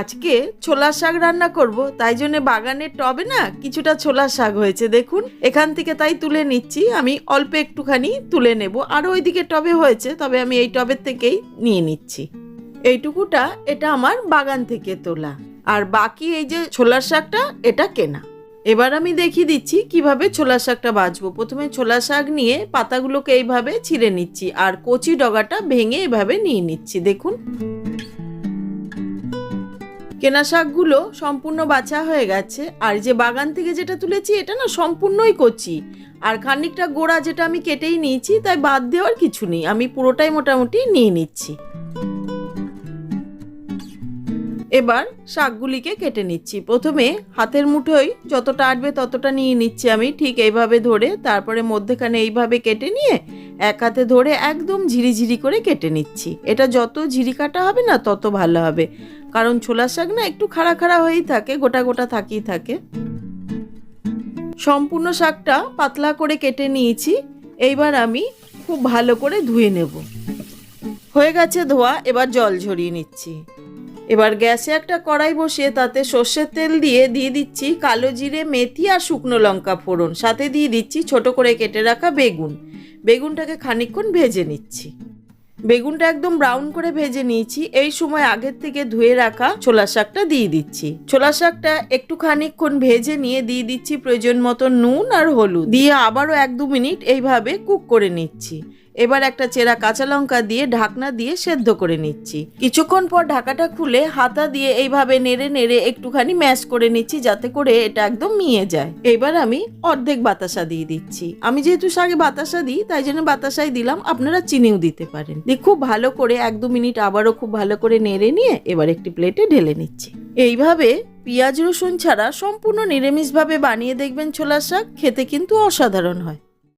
আজকে ছোলা শাক রান্না করব, তাই জন্য বাগানের টবে না কিছুটা ছোলা শাক হয়েছে, দেখুন। এখান থেকে তাই তুলে নিচ্ছি, আমি অল্প একটুখানি তুলে নেব। আর ওইদিকে টবে হয়েছে, তবে আমি এই টবের থেকেই নিয়ে নিচ্ছি। এইটুকুটা এটা আমার বাগান থেকে তোলা। আর বাকি এই যে ছোলার শাকটা, এটা কেনা। এবার আমি দেখিয়ে দিচ্ছি কীভাবে ছোলা শাকটা বাছবো প্রথমে ছোলা শাক নিয়ে পাতাগুলোকে এইভাবে ছিঁড়ে নিচ্ছি, আর কচি ডগাটা ভেঙে এভাবে নিয়ে নিচ্ছি, দেখুন। কেনা শাকগুলো সম্পূর্ণ বাছা হয়ে গেছে। আর যে বাগান থেকে যেটা তুলেছি, এটা না সম্পূর্ণই কচি। আর খানিকটা গোড়া যেটা আমি কেটেই নিয়েছি, তাই বাদ দেওয়ার কিছু নেই। আমি পুরোটাই মোটামুটি নিয়ে নিচ্ছি। এবার শাকগুলিকে কেটে নিচ্ছি। প্রথমে হাতের মুঠোয় যতটা আটবে ততটা নিয়ে নিচ্ছি আমি। ঠিক এইভাবে ধরে তারপরে মধ্যেখানে এইভাবে কেটে নিয়ে এক হাতে ধরে একদম ঝিরিঝিরি করে কেটে নিচ্ছি। এটা যত ঝিরি কাটা হবে না, তত ভালো হবে। কারণ ছোলা শাক না একটু খাড়া খাড়া হয়েই থাকে, গোটা গোটা থাকি থাকে। সম্পূর্ণ শাকটা পাতলা করে কেটে নিয়েছি, এইবার আমি খুব ভালো করে ধুয়ে নেব। হয়ে গেছে ধোয়া, এবার জল ঝরিয়ে নিচ্ছি। এবার গ্যাসে একটা কড়াই বসিয়ে তাতে সর্ষের তেল দিয়ে দিয়ে দিচ্ছি কালো জিরে, মেথি আর শুকনো লঙ্কা ফোড়ন। সাথে দিয়ে দিচ্ছি ছোট করে কেটে রাখা বেগুন। বেগুনটাকে খানিকক্ষণ ভেজে নিচ্ছি। বেগুনটা একদম ব্রাউন করে ভেজে নিয়েছি। এই সময় আগের থেকে ধুয়ে রাখা ছোলা শাকটা দিয়ে দিচ্ছি। ছোলা শাকটা একটু খানিকক্ষণ ভেজে নিয়ে দিয়ে দিচ্ছি প্রয়োজন মতো নুন আর হলুদ। দিয়ে আবারও এক দু মিনিট এইভাবে কুক করে নিচ্ছি। এবার একটা চেরা কাঁচা লঙ্কা দিয়ে ঢাকনা দিয়ে সেদ্ধ করে নিচ্ছি। কিছুক্ষণ পর ঢাকাটা খুলে হাতা দিয়ে এইভাবে নেড়ে নেড়ে একটুখানি ম্যাশ করে নিচ্ছি যাতে করে এটা একদম মিয়ে যায়। এবার আমি অর্ধেক বাতাসা দিয়ে দিচ্ছি। আমি যেহেতু শাকে বাতাসা দিই, তাই জন্য বাতাসাই দিলাম। আপনারা চিনিও দিতে পারেন। দিয়ে খুব ভালো করে এক দু মিনিট আবারও খুব ভালো করে নেড়ে নিয়ে এবার একটি প্লেটে ঢেলে নিচ্ছি। এইভাবে পেঁয়াজ রসুন ছাড়া সম্পূর্ণ নিরামিষভাবে বানিয়ে দেখবেন ছোলা শাক। খেতে কিন্তু অসাধারণ হয়।